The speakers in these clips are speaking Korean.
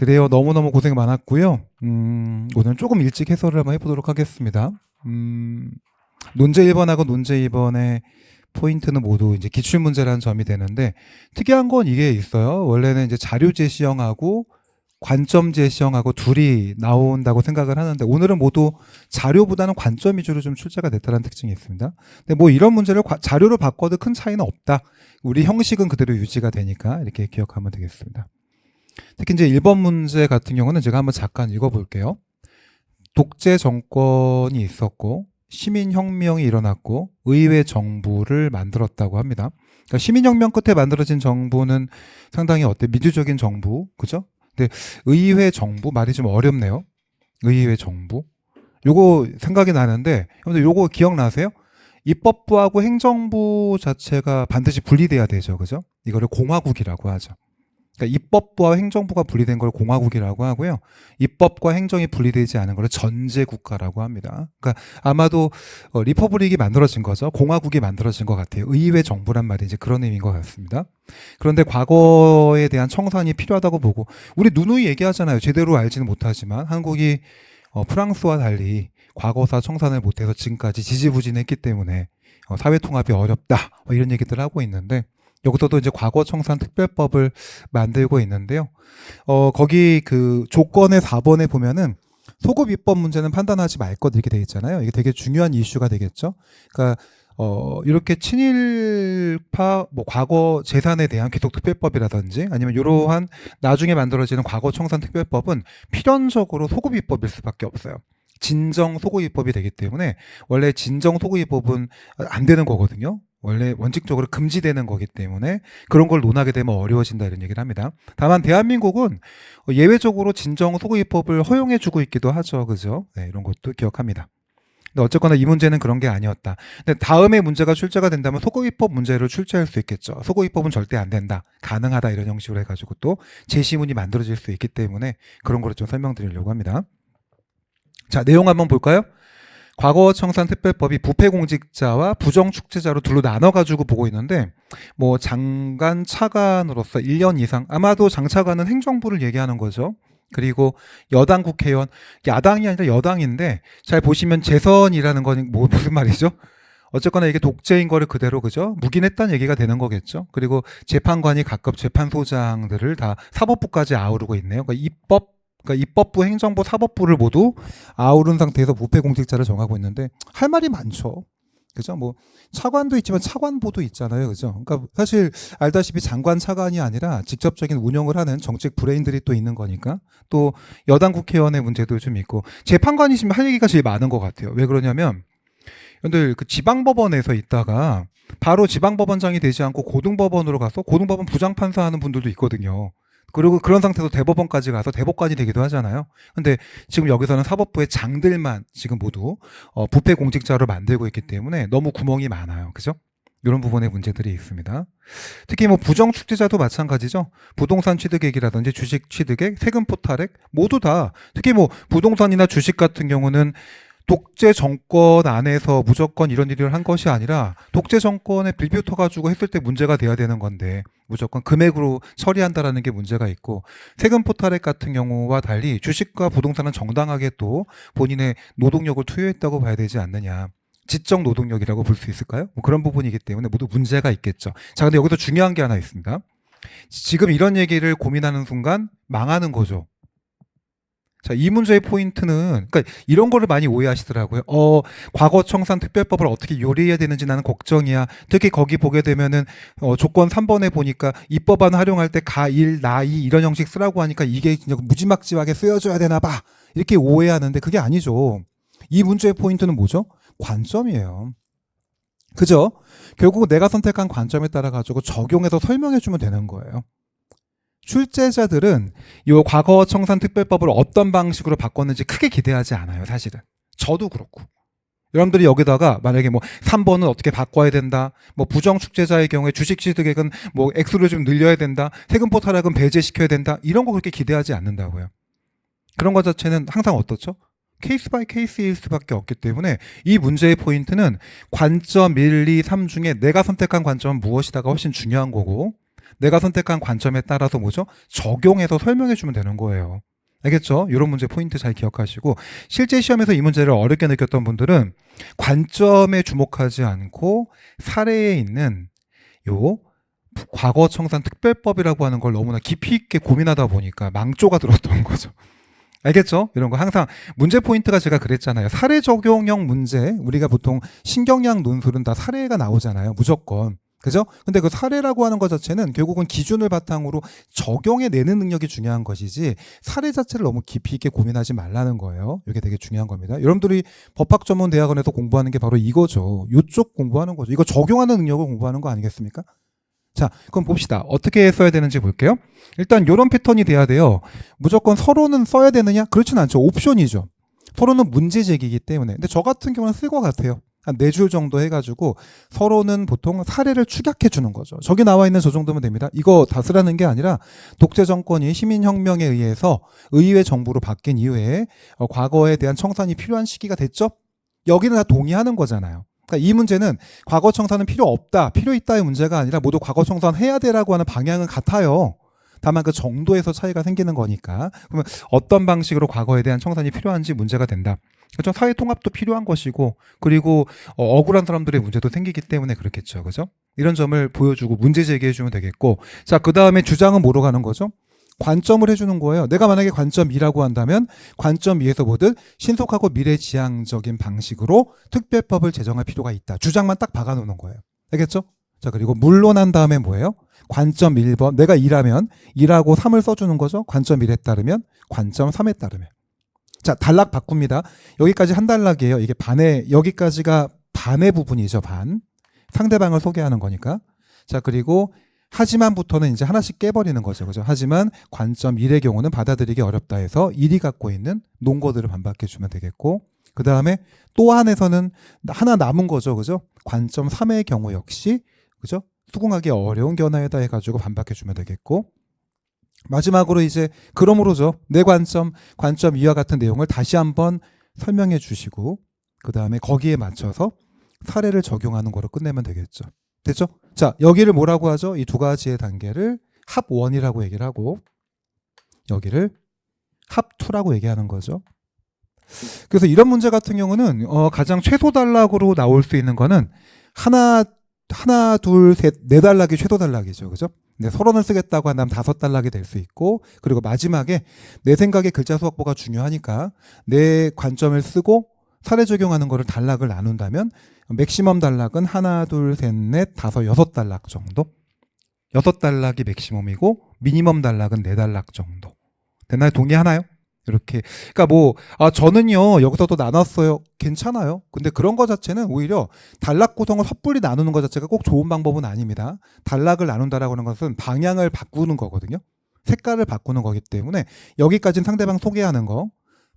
그래요. 너무너무 고생 많았고요. 음, 오늘 조금 일찍 해설을 한번 해보도록 하겠습니다. 음, 논제 1번하고 논제 2번의 포인트는 모두 이제 기출 문제라는 점이 되는데 특이한 건 이게 있어요. 원래는 이제 자료 제시형하고 관점 제시형하고 둘이 나온다고 생각을 하는데 오늘은 모두 자료보다는 관점 위주로 좀 출제가 됐다는 특징이 있습니다. 근데 뭐 이런 문제를 과- 자료로 바꿔도 큰 차이는 없다. 우리 형식은 그대로 유지가 되니까 이렇게 기억하면 되겠습니다. 특히 이제 1번 문제 같은 경우는 제가 한번 잠깐 읽어볼게요. 독재 정권이 있었고 시민혁명이 일어났고 의회 정부를 만들었다고 합니다. 그러니까 시민혁명 끝에 만들어진 정부는 상당히 어때 민주적인 정부, 그죠? 근데 의회 정부 말이 좀 어렵네요. 의회 정부. 요거 생각이 나는데 여러분들 요거 기억나세요? 입법부하고 행정부 자체가 반드시 분리돼야 되죠. 그죠? 이거를 공화국이라고 하죠. 그러니까 입법부와 행정부가 분리된 걸 공화국이라고 하고요. 입법과 행정이 분리되지 않은 걸 전제 국가라고 합니다. 그러니까 아마도 어, 리퍼블릭이 만들어진 거죠. 공화국이 만들어진 것 같아요. 의회 정부란 말이 이제 그런 의미인 것 같습니다. 그런데 과거에 대한 청산이 필요하다고 보고 우리 누누이 얘기하잖아요. 제대로 알지는 못하지만 한국이 어, 프랑스와 달리 과거사 청산을 못해서 지금까지 지지부진했기 때문에 어, 사회 통합이 어렵다 뭐 이런 얘기들을 하고 있는데 여기서도 이제 과거 청산 특별법을 만들고 있는데요. 어, 거기 그 조건의 4번에 보면은 소급 입법 문제는 판단하지 말 것 이렇게 돼 있잖아요. 이게 되게 중요한 이슈가 되겠죠. 그러니까 어, 이렇게 친일파 뭐 과거 재산에 대한 귀속 특별법이라든지 아니면 이러한 나중에 만들어지는 과거 청산 특별법은 필연적으로 소급 입법일 수밖에 없어요. 진정 소급 입법이 되기 때문에 원래 진정 소급 입법은 안 되는 거거든요. 원래 원칙적으로 금지되는 거기 때문에 그런 걸 논하게 되면 어려워진다 이런 얘기를 합니다. 다만 대한민국은 예외적으로 진정 소급 입법을 허용해주고 있기도 하죠, 그죠? 네, 이런 것도 기억합니다. 근데 어쨌거나 이 문제는 그런 게 아니었다. 근데 다음에 문제가 출제가 된다면 소급 입법 문제를 출제할 수 있겠죠. 소급 입법은 절대 안 된다, 가능하다 이런 형식으로 해가지고 또 제시문이 만들어질 수 있기 때문에 그런 거를 좀 설명드리려고 합니다. 자, 내용 한번 볼까요? 과거 청산 특별법이 부패 공직자와 부정 축제자로 둘로 나눠 가지고 보고 있는데 뭐 장관 차관으로서 1년 이상 아마도 장차관은 행정부를 얘기하는 거죠. 그리고 여당 국회의원 야당이 아니라 여당인데 잘 보시면 재선이라는 건 뭐 무슨 말이죠? 어쨌거나 이게 독재인 거를 그대로 그죠? 묵인했다는 얘기가 되는 거겠죠. 그리고 재판관이 각급 재판소장들을 다 사법부까지 아우르고 있네요. 그러니까 입법 그러니까 입법부, 행정부, 사법부를 모두 아우른 상태에서 부패 공직자를 정하고 있는데 할 말이 많죠. 그죠? 뭐 차관도 있지만 차관보도 있잖아요. 그죠? 그러니까 사실 알다시피 장관 차관이 아니라 직접적인 운영을 하는 정책 브레인들이 또 있는 거니까 또 여당 국회의원의 문제도 좀 있고 재판관이시면 할 얘기가 제일 많은 것 같아요. 왜 그러냐면 여러분들 그 지방법원에서 있다가 바로 지방법원장이 되지 않고 고등법원으로 가서 고등법원 부장판사 하는 분들도 있거든요. 그리고 그런 상태에서 대법원까지 가서 대법관이 되기도 하잖아요. 근데 지금 여기서는 사법부의 장들만 지금 모두 어, 부패 공직자로 만들고 있기 때문에 너무 구멍이 많아요. 그죠? 이런 부분에 문제들이 있습니다. 특히 뭐 부정 축제자도 마찬가지죠. 부동산 취득액이라든지 주식 취득액, 세금 포탈액 모두 다 특히 뭐 부동산이나 주식 같은 경우는 독재 정권 안에서 무조건 이런 일을 한 것이 아니라 독재 정권에 빌뷰터 가지고 했을 때 문제가 돼야 되는 건데 무조건 금액으로 처리한다라는 게 문제가 있고 세금 포탈액 같은 경우와 달리 주식과 부동산은 정당하게 또 본인의 노동력을 투여했다고 봐야 되지 않느냐. 지적 노동력이라고 볼 수 있을까요? 뭐 그런 부분이기 때문에 모두 문제가 있겠죠. 자, 근데 여기서 중요한 게 하나 있습니다. 지금 이런 얘기를 고민하는 순간 망하는 거죠. 자, 이 문제의 포인트는, 그러니까 이런 거를 많이 오해하시더라고요. 어, 과거 청산 특별법을 어떻게 요리해야 되는지 나는 걱정이야. 특히 거기 보게 되면은, 어, 조건 3번에 보니까 입법안 활용할 때 가, 일, 나, 이 이런 형식 쓰라고 하니까 이게 그냥 무지막지하게 쓰여 줘야 되나 봐. 이렇게 오해하는데 그게 아니죠. 이 문제의 포인트는 뭐죠? 관점이에요. 그죠? 결국 내가 선택한 관점에 따라 가지고 적용해서 설명해 주면 되는 거예요. 출제자들은 이 과거 청산 특별법을 어떤 방식으로 바꿨는지 크게 기대하지 않아요, 사실은. 저도 그렇고. 여러분들이 여기다가 만약에 뭐 3번은 어떻게 바꿔야 된다. 뭐 부정 축제자의 경우에 주식 취득액은 뭐 액수를 좀 늘려야 된다. 세금 포탈액은 배제시켜야 된다. 이런 거 그렇게 기대하지 않는다고요. 그런 것 자체는 항상 어떻죠? 케이스 바이 케이스일 수밖에 없기 때문에 이 문제의 포인트는 관점 1, 2, 3 중에 내가 선택한 관점은 무엇이다가 훨씬 중요한 거고 내가 선택한 관점에 따라서 뭐죠? 적용해서 설명해 주면 되는 거예요. 알겠죠? 이런 문제 포인트 잘 기억하시고 실제 시험에서 이 문제를 어렵게 느꼈던 분들은 관점에 주목하지 않고 사례에 있는 요 과거 청산 특별법이라고 하는 걸 너무나 깊이 있게 고민하다 보니까 망조가 들었던 거죠. 알겠죠? 이런 거 항상 문제 포인트가 제가 그랬잖아요. 사례 적용형 문제 우리가 보통 신경량 논술은 다 사례가 나오잖아요. 무조건. 그죠? 근데 그 사례라고 하는 것 자체는 결국은 기준을 바탕으로 적용해 내는 능력이 중요한 것이지 사례 자체를 너무 깊이 있게 고민하지 말라는 거예요. 이게 되게 중요한 겁니다. 여러분들이 법학 전문 대학원에서 공부하는 게 바로 이거죠. 이쪽 공부하는 거죠. 이거 적용하는 능력을 공부하는 거 아니겠습니까? 자, 그럼 봅시다. 어떻게 써야 되는지 볼게요. 일단 이런 패턴이 돼야 돼요. 무조건 서로는 써야 되느냐? 그렇진 않죠. 옵션이죠. 서로는 문제 제기이기 때문에. 근데 저 같은 경우는 쓸 것 같아요. 한 네 줄 정도 해가지고 서로는 보통 사례를 축약해 주는 거죠. 저기 나와 있는 저 정도면 됩니다. 이거 다 쓰라는 게 아니라 독재 정권이 시민혁명에 의해서 의회 정부로 바뀐 이후에 어, 과거에 대한 청산이 필요한 시기가 됐죠? 여기는 다 동의하는 거잖아요. 그러니까 이 문제는 과거 청산은 필요 없다, 필요 있다의 문제가 아니라 모두 과거 청산 해야 되라고 하는 방향은 같아요. 다만 그 정도에서 차이가 생기는 거니까 그러면 어떤 방식으로 과거에 대한 청산이 필요한지 문제가 된다. 그렇죠? 사회 통합도 필요한 것이고 그리고 어, 억울한 사람들의 문제도 생기기 때문에 그렇겠죠. 그죠? 이런 점을 보여주고 문제 제기해 주면 되겠고 자, 그다음에 주장은 뭐로 가는 거죠? 관점을 해주는 거예요. 내가 만약에 관점 2라고 한다면 관점 2에서 보듯 신속하고 미래지향적인 방식으로 특별법을 제정할 필요가 있다. 주장만 딱 박아놓는 거예요. 알겠죠? 자, 그리고 물론한 다음에 뭐예요? 관점 1번. 내가 2라면 2라고 3을 써주는 거죠. 관점 1에 따르면 관점 3에 따르면. 자, 단락 바꿉니다. 여기까지 한 단락이에요. 이게 반의, 여기까지가 반의 부분이죠. 반. 상대방을 소개하는 거니까. 자, 그리고 하지만부터는 이제 하나씩 깨버리는 거죠. 그죠? 하지만 관점 1의 경우는 받아들이기 어렵다 해서 1이 갖고 있는 논거들을 반박해 주면 되겠고, 그 다음에 또 한에서는 하나 남은 거죠. 그죠? 관점 3의 경우 역시, 그죠? 수긍하기 어려운 견해다 해가지고 반박해 주면 되겠고, 마지막으로 이제 그러므로죠. 내 관점, 관점 2와 같은 내용을 다시 한번 설명해 주시고, 그 다음에 거기에 맞춰서 사례를 적용하는 거로 끝내면 되겠죠. 됐죠? 자, 여기를 뭐라고 하죠? 이 두 가지의 단계를 합1이라고 얘기를 하고, 여기를 합2라고 얘기하는 거죠. 그래서 이런 문제 같은 경우는 어, 가장 최소 단락으로 나올 수 있는 거는 하나, 하나, 둘, 셋, 네 단락이 최소 단락이죠. 그죠? 네, 서론을 쓰겠다고 한다면 다섯 단락이 될 수 있고, 그리고 마지막에 내 생각에 글자 수 확보가 중요하니까 내 관점을 쓰고 사례 적용하는 거를 단락을 나눈다면 맥시멈 단락은 하나, 둘, 셋, 넷, 다섯, 여섯 단락 정도. 여섯 단락이 맥시멈이고 미니멈 단락은 네 단락 정도. 되나요? 동의하나요? 이렇게. 그러니까 뭐, 아, 저는요, 여기서도 나눴어요. 괜찮아요. 근데 그런 거 자체는 오히려 단락 구성을 섣불리 나누는 것 자체가 꼭 좋은 방법은 아닙니다. 단락을 나눈다라고 하는 것은 방향을 바꾸는 거거든요. 색깔을 바꾸는 거기 때문에 여기까지는 상대방 소개하는 거,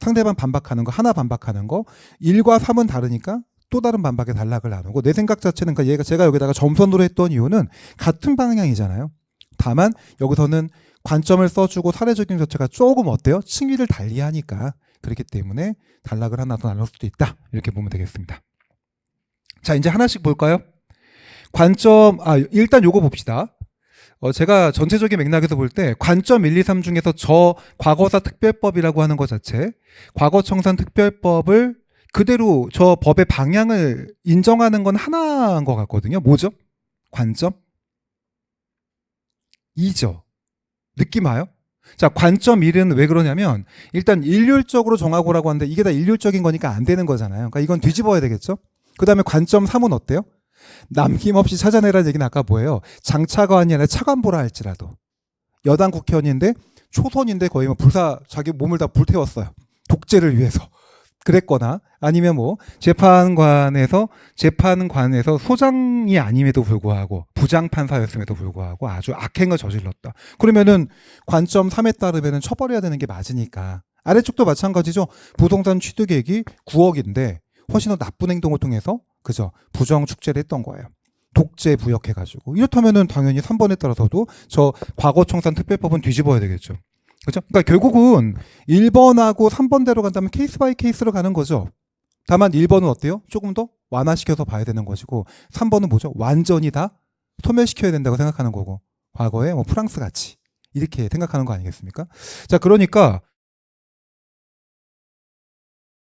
상대방 반박하는 거, 하나 반박하는 거, 1과 3은 다르니까 또 다른 반박의 단락을 나누고 내 생각 자체는 그러니까 얘가 제가 여기다가 점선으로 했던 이유는 같은 방향이잖아요. 다만 여기서는 관점을 써주고 사례 적용 자체가 조금 어때요? 층위를 달리하니까 그렇기 때문에 단락을 하나 더 나눌 수도 있다 이렇게 보면 되겠습니다. 자 이제 하나씩 볼까요? 관점 아 일단 요거 봅시다. 어, 제가 전체적인 맥락에서 볼 때 관점 1, 2, 3 중에서 저 과거사 특별법이라고 하는 것 자체, 과거 청산 특별법을 그대로 저 법의 방향을 인정하는 건 하나인 것 같거든요. 뭐죠? 관점 2죠. 느낌 와요? 자, 관점 1은 왜 그러냐면 일단 일률적으로 정하고라고 하는데 이게 다 일률적인 거니까 안 되는 거잖아요. 그러니까 이건 뒤집어야 되겠죠? 그 다음에 관점 3은 어때요? 남김없이 찾아내라는 얘기는 아까 뭐예요? 장차관이 아니라 차관보라 할지라도 여당 국회의원인데 초선인데 거의 뭐 불사 자기 몸을 다 불태웠어요. 독재를 위해서. 그랬거나 아니면 뭐 재판관에서 재판관에서 소장이 아님에도 불구하고 부장 판사였음에도 불구하고 아주 악행을 저질렀다. 그러면은 관점 3에 따르면은 처벌해야 되는 게 맞으니까 아래쪽도 마찬가지죠. 부동산 취득액이 9억인데 훨씬 더 나쁜 행동을 통해서 그죠 부정 축제를 했던 거예요. 독재 부역해가지고 이렇다면은 당연히 3번에 따라서도 저 과거 청산 특별법은 뒤집어야 되겠죠. 그죠? 그러니까 결국은 1번하고 3번대로 간다면 케이스 바이 케이스로 가는 거죠. 다만 1번은 어때요? 조금 더 완화시켜서 봐야 되는 것이고 3번은 뭐죠? 완전히 다 소멸시켜야 된다고 생각하는 거고 과거에 뭐 프랑스 같이 이렇게 생각하는 거 아니겠습니까? 자, 그러니까